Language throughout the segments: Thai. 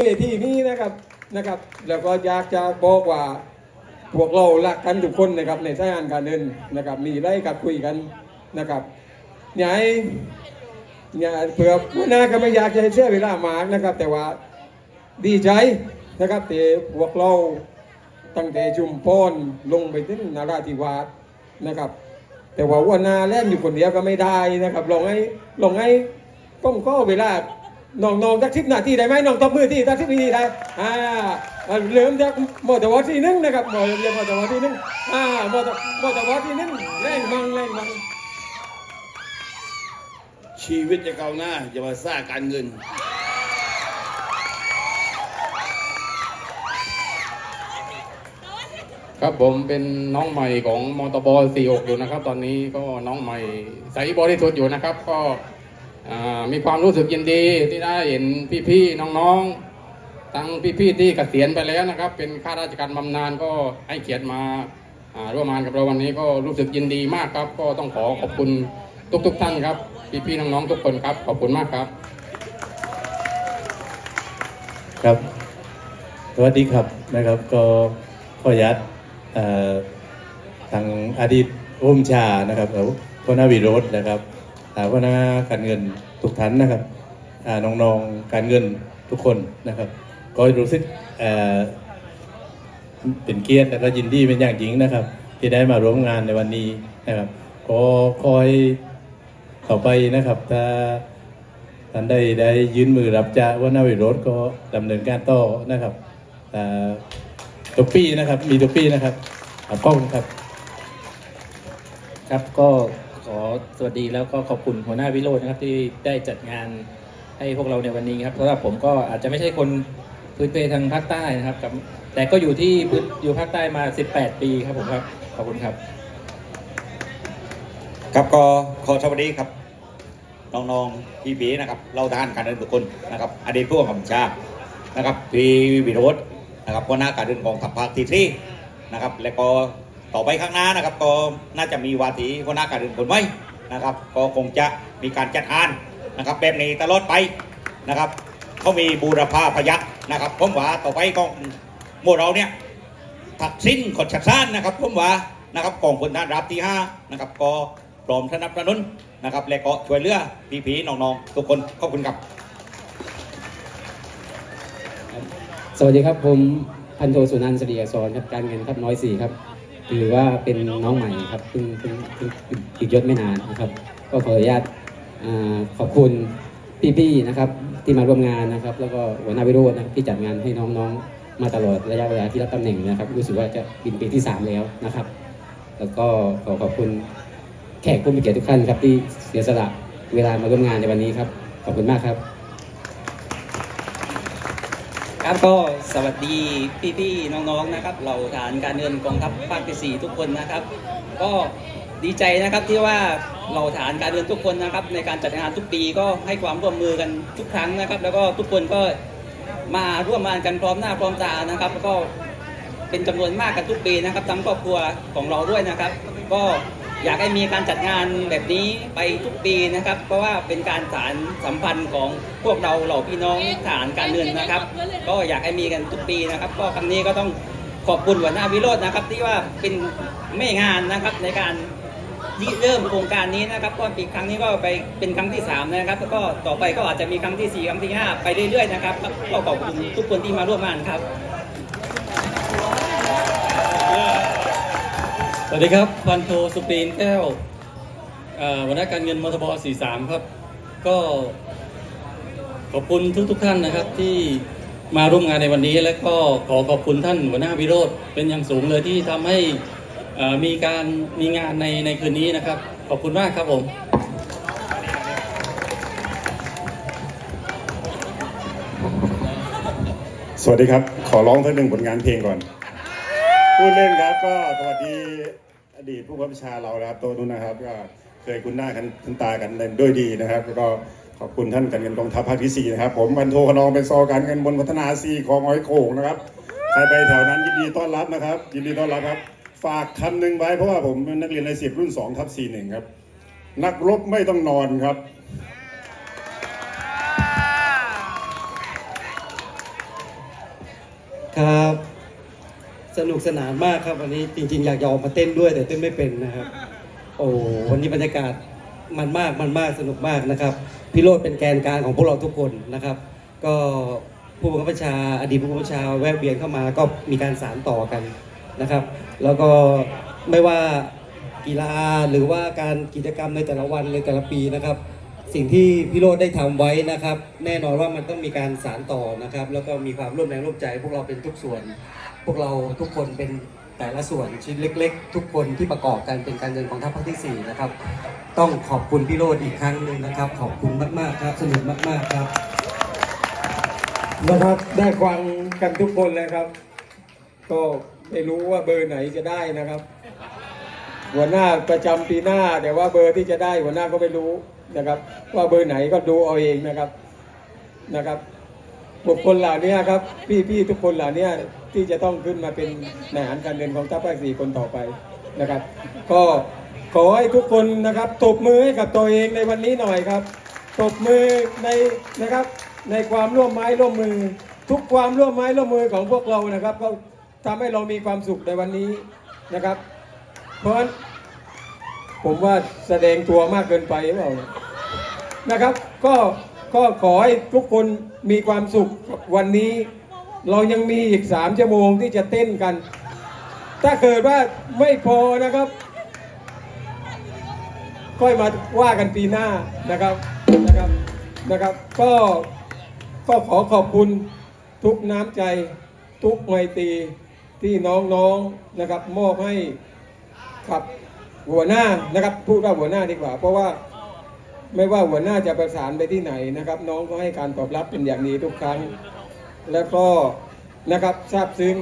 เวทีนี้นะครับนะครับ แล้วก็อยากจะบอกว่าพวกเรารักกันทุกคนนะครับในสายงานการเดินนะครับ มีไรกับคุยกันนะครับย่าให้อย่เผื่อหัวหน้าก็ไม่อยากจะให้เสียเวลามากนะครับ แต่ว่าดีใจนะครับที่พวกเราตั้งแต่ชุมพรลงไปถึงนาราธิวาสนะครับ แต่ว่าหัวหน้าเล่นอยู่คนเดียวก็ไม่ได้นะครับลองให้ลองให้ก้มข้อเวลา น้องน้องสักสิบนาทีได้ไหมน้องตบมือที่สักสิบนาทีได้อ่าอ่าเริ่มจากมอเตอร์วอทที่หนึ่งนะครับมอเรียกมอเตอร์วอทที่หนึ่งอ่ามอเตอร์มอเตอร์วอทที่หนึ่งแรงมังแรงมังชีวิตจะก้าวหน้าจะมาสร้างการเงินครับผมเป็นน้องใหม่ของมอตบ46อยู่นะครับ ตอนนี้ก็น้องใหม่ใส่บริสุทธิ์อยู่นะครับ ก็อ่า มีความรู้สึกยินดีที่ได้เห็นพี่ๆน้องๆทั้งพี่ๆที่เกษียณไปแล้วนะครับ เป็นข้าราชการบำนาญก็ให้เกียรติมาร่วมงานกับเราวันนี้ก็รู้สึกยินดีมากครับ ก็ต้องขอขอบคุณทุกๆท่านครับ พี่ๆน้องๆทุกคนครับ ขอบคุณมากครับ ครับสวัสดีครับนะครับ ก็ขออนุญาตเอ่อทางอดีตร่มชานะครับแล้วพนาวีโรสนะครับ อ่าพ่อนาการเงินทุกท่านนะครับน้องๆการเงินทุกคนนะครับ ก็รู้สึกเเป็นเกียรติและก็ยินดีเป็นอย่างยิ่งนะครับ ที่ได้มาร่วมงานในวันนี้นะครับก็คอยต่อไปนะครับ ถ้าท่านได้ได้ยืนมือรับจ้าว่านาวิโรธก็ดำเนินการต่อนะครับอ่าทุกปีนะครับ มีทุกปีนะครับขอบคุณครับ ครับก็ อสวัสดีแล้วก็ขอบคุณหัวหน้าวิโรจน์นะครับที่ได้จัดงานให้พวกเราในวันนี้ครับเพราะว่าผมก็อาจจะไม่ใช่คนพื้นเพทางภาคใต้นะครับกับแต่ก็อยู่ที่พื้นอยู่ภาคใต้มา 18 ปีครับผมครับขอบคุณครับ ครับก็ขอสวัสดีครับน้องๆพี่บีนะครับเราทานการเดินทุกคนนะครับอดีตผู้บังคับชานะครับพี่วิโรจน์นะครับหัวหน้าการเดินกองทัพภาคที่ที่นะครับแล้วก็ ต่อไปข้างหน้านะครับก็น่าจะมีวาทีหัวหน้าการเดินคนไว้นะครับ ก็คงจะมีการจัดงานนะครับแบบนี้ตลอดไปนะครับเขามีบูรพาพยักนะครับผมว่าต่อไปก็หมู่เราเนี่ยถักสิ้นขดชักซ่านนะครับผมว่านะครับกองพลทหารราบที่5นะครับก็พร้อมสนับสนุนนะครับและก็ช่วยเหลือพี่ๆน้องๆทุกคนขอบคุณครับ สวัสดีครับผมพันโทสุนันท์สรีอักษรครับการเงินครับน้อยสี่ครับ ถือว่าเป็นน้องใหม่ครับเพิ่งเพิ่งเพิ่งติดยศไม่นานนะครับ ก็ขออนุญาตอ่าขอบคุณพี่ๆนะครับที่มาร่วมงานนะครับ แล้วก็หัวหน้าวิโรจน์นะครับที่จัดงานให้น้องๆ มาตลอดระยะเวลาที่รับตำแหน่งนะครับ รู้สึกว่าจะเป็นปีที่สามแล้วนะครับ แล้วก็ขอขอบคุณแขกผู้มีเกียรติทุกท่านครับที่เสียสละเวลามาร่วมงานในวันนี้ครับ ขอบคุณมากครับ ครับก็สวัสดีพี่ๆน้องๆนะครับเราฐานการเงินกองทัพภาคที่สี่ทุกคนนะครับ ก็ดีใจนะครับที่ว่าเราฐานการเงินทุกคนนะครับ ในการจัดงานทุกปีก็ให้ความร่วมมือกันทุกครั้งนะครับ แล้วก็ทุกคนก็มาร่วมงานกันพร้อมหน้าพร้อมตานะครับ ก็เป็นจำนวนมากกันทุกปีนะครับทั้งครอบครัวของเราด้วยนะครับ ก็ อยากให้มีการจัดงานแบบนี้ไปทุกปีนะครับ เพราะว่าเป็นการสารสัมพันธ์ของพวกเราเหล่าพี่น้องฐานการเงินนะครับ ก็อยากให้มีกันทุกปีนะครับ ก็ครั้งนี้ก็ต้องขอบคุณหัวหน้าวิโรจน์นะครับ ที่ว่าเป็นแม่งานนะครับในการเริ่มโครงการนี้นะครับก็ปีครั้งนี้ก็ไปเป็นครั้งที่สามนะครับแล้วก็ต่อไปก็อาจจะมีครั้งที่สี่ครั้งที่ห้าไปเรื่อยๆนะครับก็ขอบคุณทุกคนที่มาร่วมงานครับ สวัสดีครับพันโทสุปรีนแก้วเอ่อหัวหน้การเงินมทบ 43 ครับ ก็ขอบคุณทุกๆทท่านนะครับที่มาร่วมงานในวันนี้ และก็ขอขอบคุณท่านหัวหน้าวิโรธเป็นอย่างสูงเลยที่ทำให้มีการมีงานในในคืนนี้นะครับ ขอบคุณมากครับผมสวัสดีครับ ขอร้องสักหนึ่งผลงานเพลงก่อน พูดเล่นครับก็สวัสดีอดีตผู้บังคับบัญชาเรานะครับตัวนู้นนะครับก็เคยคุ้นหน้ากันคุ้นตากันด้วยดีนะครับแล้วก็ขอบคุณท่านการเงินกองทัพภาคที่สี่นะครับผมบรรโทขนองเป็นซอการเงินบนพัฒนาซีของอ้อยโขงนะครับใครไปแถวนั้นยินดีต้อนรับนะครับ ยินดีต้อนรับครับ ฝากคำหนึ่งไว้เพราะว่าผมเป็นนักเรียนในสิบรุ่น2ทับ41ครับ นักรบไม่ต้องนอนครับครับ สนุกสนานมากครับวันนี้จริง ๆ อยากจะออกมาเต้นด้วยแต่เต้นไม่เป็นนะครับ โอ้วันนี้บรรยากาศมันมากมันมากสนุกมากนะครับ พี่โรดเป็นแกนกลางของพวกเราทุกคนนะครับ ก็ผู้บังคับบัญชาอดีตผู้บังคับบัญชาแวะเวียนเข้ามาก็มีการสานต่อกันนะครับ แล้วก็ไม่ว่ากีฬาหรือว่าการกิจกรรมในแต่ละวันในแต่ละปีนะครับ สิ่งที่พี่โรดได้ทำไว้นะครับ แน่นอนว่ามันต้องมีการสานต่อนะครับ แล้วก็มีความร่วมแรงร่วมใจ พวกเราเป็นทุกส่วน พวกเราทุกคนเป็นแต่ละส่วนชิ้นเล็ก ๆ ทุกคนที่ประกอบกันเป็นการเดินของทัพภาคที่4นะครับต้องขอบคุณพี่โรดอีกครั้งหนึ่งนะครับ ขอบคุณมากๆครับสนุกมากๆครับนะครับได้ฟังกันทุกคนเลยครับ ก็ไม่รู้ว่าเบอร์ไหนจะได้นะครับ หัวหน้าประจำปีหน้าแต่ว่าเบอร์ที่จะได้หัวหน้าก็ไม่รู้ นะครับ ว่าเบอร์ไหนก็ดูเอาเองนะครับนะครับ บุคคลเหล่านี้ครับ พี่ๆทุกคนเหล่านี้ที่จะต้องขึ้นมาเป็นนายหารการเดินของทัพภาคสี่คนต่อไปนะครับ ก็ขอให้ทุกคนนะครับตบมือให้กับตัวเองในวันนี้หน่อยครับตบมือในนะครับในความร่วมไม้ร่วมมือ ทุกความร่วมไม้ร่วมมือของพวกเรานะครับ ก็ทำให้เรามีความสุขในวันนี้นะครับ เพราะฉะนั้นผมว่าแสดงตัวมากเกินไปหรือเปล่า นะครับ ก็ก็ขอให้ทุกคนมีความสุขวันนี้ เรายังมีอีกสามชั่วโมงที่จะเต้นกัน ถ้าเกิดว่าไม่พอนะครับ ค่อยมาว่ากันปีหน้านะครับนะครับนะครับ ก็ก็ขอขอบคุณทุกน้ำใจทุกไมตรีที่น้องๆนะครับมอบให้กับหัวหน้านะครับพูดว่าหัวหน้าดีกว่า เพราะว่า ไม่ว่าหัวหน้าจะประสานไปที่ไหนนะครับ น้องก็ให้การตอบรับเป็นอย่างดีทุกครั้ง แล้วก็นะครับซาบซึ้ง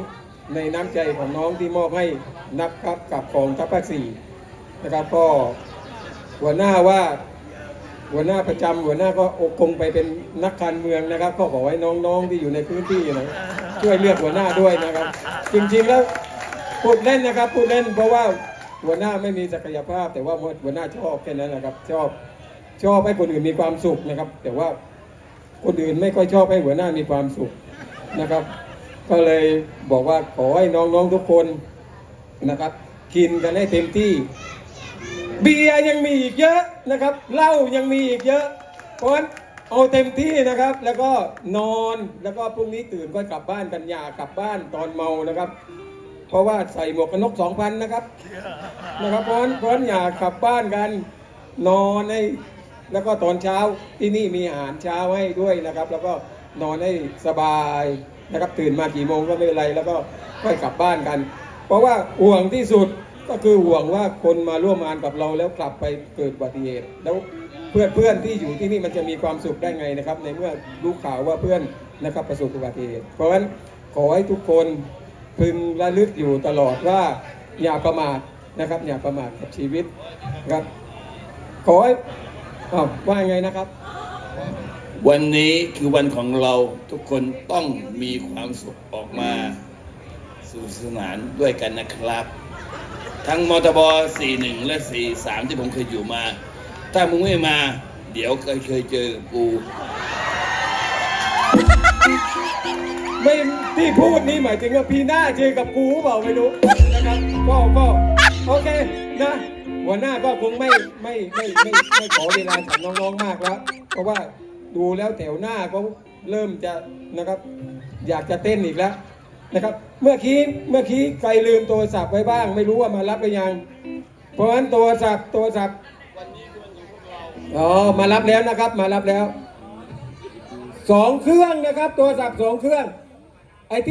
ในน้ำใจของน้องที่มอบให้นับครับกับของทัพภาคสี่นะครับก็หัวหน้าว่าหัวหน้าประจำหัวหน้าก็อกคงไปเป็นนักการเมืองนะครับ ก็ขอให้น้องๆที่อยู่ในพื้นที่นะช่วยเลือกหัวหน้าด้วยนะครับ จริงๆแล้วพูดเล่นนะครับพูดเล่นเพราะว่าหัวหน้าไม่มีศักยภาพ แต่ว่าหัวหน้าชอบแค่นั้นแหละครับชอบ ชอบให้คนอื่นมีความสุขนะครับ แต่ว่าคนอื่นไม่ค่อยชอบให้หัวหน้ามีความสุขนะครับ ก็เลยบอกว่าขอให้น้องๆทุกคนนะครับ กินกันให้เต็มที่ เบียร์ยังมีอีกเยอะนะครับเหล้ายังมีอีกเยอะเพราะฉะนั้นเอาเต็มที่นะครับ แล้วก็นอนแล้วก็พรุ่งนี้ตื่นก็กลับบ้านกันอย่ากลับบ้านตอนเมานะครับ เพราะว่าใส่หมวกกันน็อกสองพันนะครับนะครับเพราะเพราะอย่ากลับบ้านกัน นอนให้ แล้วก็ตอนเช้าที่นี่มีอาหารเช้าให้ด้วยนะครับ แล้วก็นอนให้สบายนะครับตื่นมากี่โมงก็ไม่เป็นไร แล้วก็ค่อยกลับบ้านกัน เพราะว่าห่วงที่สุดก็คือห่วงว่าคนมาร่วมงานกับเราแล้วกลับไปเกิดอุบัติเหตุแล้วเพื่อนเพื่อนที่อยู่ที่นี่มันจะมีความสุขได้ไงนะครับ ในเมื่อรู้ข่าวว่าเพื่อนนะครับประสบอุบัติเหตุเพราะฉะนั้นขอให้ทุกคนพึงระลึกอยู่ตลอดว่าอย่าประมาทนะครับ อย่าประมาทกับชีวิตนะครับขอให้ อ้าวว่าไงนะครับ วันนี้คือวันของเราทุกคนต้องมีความสุขออกมาสู่สนานด้วยกันนะครับ ทั้งมทบ 41 และ 43 ที่ผมเคยอยู่มา ถ้ามึงไม่มา เดี๋ยวก็เคยเจอกับกูไม่ที่พูดนี่หมายถึงว่าปีหน้าเจอกับกูเปล่าไม่รู้นะครับก็ก็โอเคนะ หัวหน้าก็คงไม่ไม่ไม่ไม่ไม่ขอเวลาจากน้องๆมากแล้ว เพราะว่าดูแล้วแถวหน้าเขาเริ่มจะนะครับ อยากจะเต้นอีกแล้วนะครับ เมื่อกี้เมื่อกี้ใครลืมโทรศัพท์ไว้บ้าง ไม่รู้ว่ามารับหรือยัง เพราะฉะนั้นโทรศัพท์โทรศัพท์อ๋อมารับแล้วนะครับ มารับแล้วสองเครื่องนะครับ โทรศัพท์สองเครื่องไอ้ที่